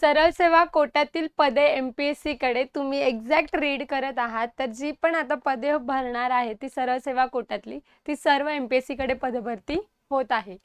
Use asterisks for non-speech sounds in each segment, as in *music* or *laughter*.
सरळ सेवा कोट्यातील पदे एम पी एस सीकडे तुम्ही एक्झॅक्ट रीड करत आहात. तर जी पण आता पदे भरणार आहे ती सरळ सेवा कोट्यातली ती सर्व एम पी एस सीकडे पदभरती होत आहे.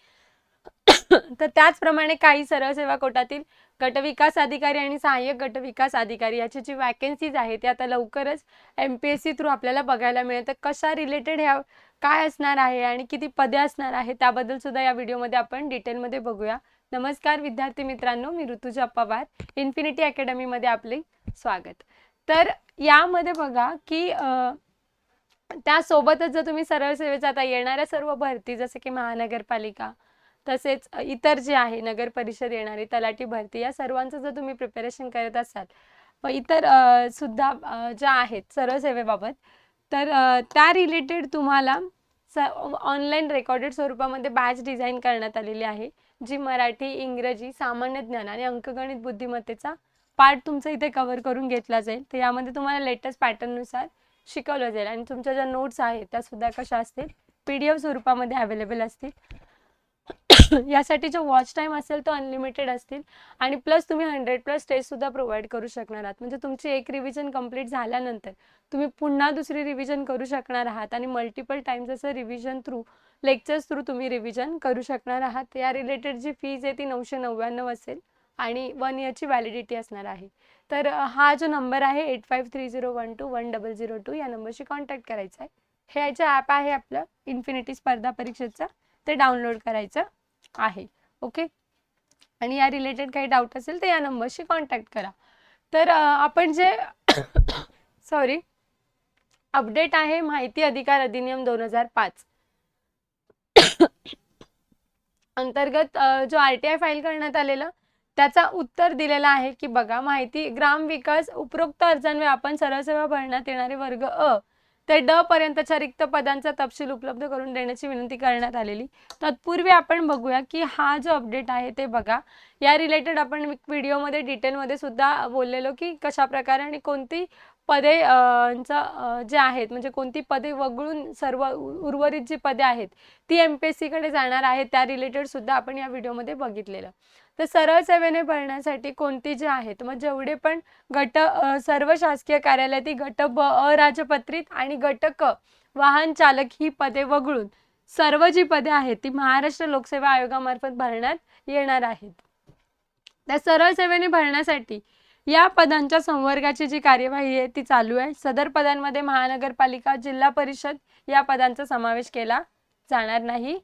तर त्याचप्रमाणे काही सरळ सेवा कोटातील गटविकास अधिकारी आणि सहाय्यक गटविकास अधिकारी याची जी वॅकन्सीज आहे ते आता लवकरच M P S C through आपल्याला बघायला मिळतं कशा रिलेटेड ह्या काय असणार आहे आणि किती पदे असणार आहे त्याबद्दल सुद्धा या व्हिडिओमध्ये आपण डिटेलमध्ये बघूया. नमस्कार विद्यार्थी मित्रांनो मी ऋतुजा पवार इन्फिनिटी अकॅडमीमध्ये आपले स्वागत. तर यामध्ये बघा की त्यासोबतच जर तुम्ही सरळ सेवेचा आता येणाऱ्या सर्व भरती जसे की महानगरपालिका तसेच इतर जे आहे नगर परिषद येणारी तलाठी भरती या सर्वांचं जर तुम्ही प्रिपरेशन करत असाल व इतर सुद्धा ज्या आहेत सर्व सेवेबाबत तर त्या रिलेटेड तुम्हाला स ऑनलाईन रेकॉर्डेड स्वरूपामध्ये बॅच डिझाईन करण्यात आलेली आहे जी मराठी इंग्रजी सामान्य ज्ञान आणि अंकगणित बुद्धिमत्तेचा पार्ट तुमचा इथे कव्हर करून घेतला जाईल. तर यामध्ये तुम्हाला लेटेस्ट पॅटर्ननुसार शिकवलं जाईल. आणि तुमच्या ज्या नोट्स आहेत त्यासुद्धा कशा असतील? पी डी एफ स्वरूपामध्ये अवेलेबल असतील. *laughs* यासाठी जो वॉच टाईम असेल तो अनलिमिटेड असतील. आणि प्लस तुम्ही हंड्रेड प्लस टेस्टसुद्धा प्रोव्हाइड करू शकणार आहात. म्हणजे तुमची एक रिव्हिजन कंप्लीट झाल्यानंतर तुम्ही पुन्हा दुसरी रिव्हिजन करू शकणार आहात. आणि मल्टिपल टाइम्स असं रिव्हिजन थ्रू लेक्चर्स थ्रू तुम्ही रिव्हिजन करू शकणार आहात. या रिलेटेड जी फीज आहे ती नऊशे नव्याण्णव असेल आणि वन इयरची व्हॅलिडिटी असणार आहे. तर हा जो नंबर आहे eight five three zero one two one double zero two या नंबरशी कॉन्टॅक्ट करायचा आहे. हे जे ॲप आहे आपलं इन्फिनिटी स्पर्धा परीक्षेचं. ते डाउनलोड करायचं. आहे. ओके आणि या रिलेटेड काही डाऊट असेल तर या नंबरशी कॉन्टॅक्ट करा. तर आपण जे *coughs* सॉरी अपडेट आहे माहिती अधिकार अधिनियम दोन हजार पाच. *coughs* अंतर्गत जो आर टी आय फाईल करण्यात आलेला त्याचा उत्तर दिलेला आहे की बघा माहिती ग्रामविकास उपरोक्त अर्जांवर आपण सरळ सेवा भरण्यात येणारे वर्ग अ ते ड पर्यंतच्या रिक्त पदांचा तपशील उपलब्ध करून देण्याची विनंती करण्यात आलेली. तत्पूर्वी आपण बघूया की हा जो अपडेट आहे ते बघा. या रिलेटेड आपण व्हिडिओमध्ये डिटेलमध्ये सुद्धा बोललेलो की कशा प्रकारे आणि कोणती पदे चं, जे आहेत म्हणजे कोणती पदे वगळून सर्व उर्वरित जी पदे आहेत ती एम पी एस सीकडे जाणार आहेत त्या रिलेटेड सुद्धा आपण या व्हिडिओमध्ये बघितलेलं. तर सरळ सेवेने भरण्यासाठी कोणती जी आहेत मग जेवढे पण गट सर्व शासकीय कार्यालयातील गट ब अराजपत्रित आणि गट क वाहन चालक ही पदे वगळून सर्व जी पदे आहेत ती महाराष्ट्र लोकसेवा आयोगामार्फत भरण्यात येणार आहेत. त्या सरळ सेवेने भरण्यासाठी या पदांच्या संवर्गाची जी कार्यवाही आहे ती चालू आहे. सदर पदांमध्ये महानगरपालिका जिल्हा परिषद या पदांचा समावेश केला जाणार नाही.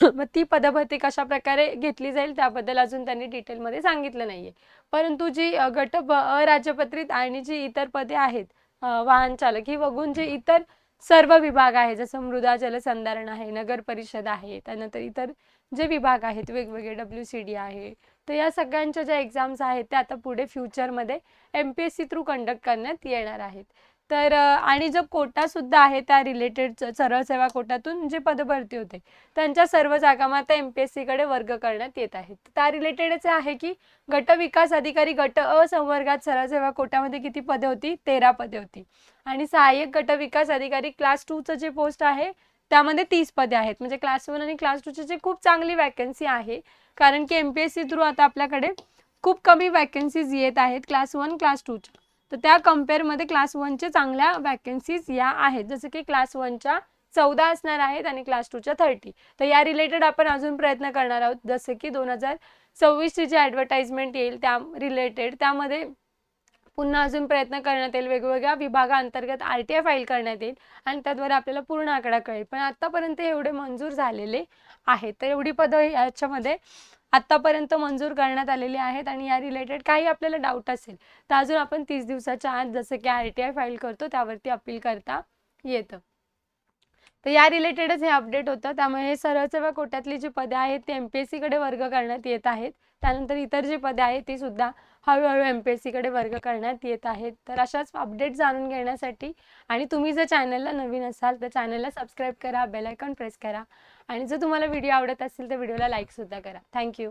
*laughs* मग ती पदभरती कशा प्रकारे घेतली जाईल त्याबद्दल अजून त्यांनी डिटेलमध्ये सांगितलं नाहीये. परंतु जी गट अराजपत्रित आणि जी इतर पदे आहेत वाहन चालक ही वगून जे इतर सर्व विभाग आहे जसं मृदा जलसंधारण आहे नगर परिषद आहे त्यानंतर इतर जे विभाग आहेत वेगवेगळे डब्ल्यू सी डी आहे तर या सगळ्यांच्या ज्या एक्झाम्स आहेत त्या आता पुढे फ्युचरमध्ये M P S C through conduct करण्यात येणार आहेत. तर आणि जो कोटासुद्धा आहे त्या रिलेटेड सरळ सेवा कोटातून जे पदभरती होते त्यांच्या सर्व जागा मग आता एम पी एस सीकडे वर्ग करण्यात येत आहेत. त्या रिलेटेडच आहे की गट विकास अधिकारी गट अ संवर्गात सरळ सेवा कोटामध्ये किती पदे होती? तेरा पदे होती. आणि सहाय्यक गट विकास अधिकारी क्लास टूचं जे पोस्ट आहे त्यामध्ये तीस पदे आहेत. म्हणजे क्लास वन आणि क्लास टूची जी खूप चांगली वॅकन्सी आहे कारण की M P S C through आता आपल्याकडे खूप कमी वॅकन्सीज येत आहेत क्लास वन क्लास टूच्या तर त्या कम्पेअरमध्ये क्लास वनचे चांगल्या वॅकन्सीज या आहेत. जसं की क्लास वनच्या चौदा असणार आहेत आणि क्लास टूच्या थर्टी तर या रिलेटेड आपण अजून प्रयत्न करणार आहोत. जसं की दोन हजार सव्वीसची जी ॲडव्हर्टाइजमेंट येईल त्या रिलेटेड त्यामध्ये पुन्हा अजून प्रयत्न करण्यात येईल. वेगवेगळ्या विभागाअंतर्गत आर टी आय फाईल करण्यात येईल आणि त्याद्वारे आपल्याला पूर्ण आकडा कळेल. पण आत्तापर्यंत एवढे मंजूर झालेले आहेत. तर एवढी पदं याच्यामध्ये आत्तापर्यंत मंजूर करण्यात आलेली आहेत आणि या रिलेटेड काही आपल्याला डाऊट असेल तर अजून आपण तीस दिवसाच्या आत जसं की आर टी आय फाईल करतो त्यावरती अपील करता येतं. तर या रिलेटेडच हे अपडेट होतं. त्यामुळे हे सरळ सेवा कोट्यातली जी पदे आहेत ती एम पी एस सीकडे वर्ग करण्यात येत आहेत. त्यानंतर इतर जी पदे आहेत ती सुद्धा हळूहळू एम पी एस सीकडे वर्ग करण्यात येत आहेत. तर अशाच अपडेट जाणून घेण्यासाठी आणि तुम्ही जर चॅनलला नवीन असाल तर चॅनलला सबस्क्राईब करा बेलायकॉन प्रेस करा. आणि जर तुम्हाला व्हिडिओ आवडत असेल तर व्हिडिओला लाईकसुद्धा करा. थँक्यू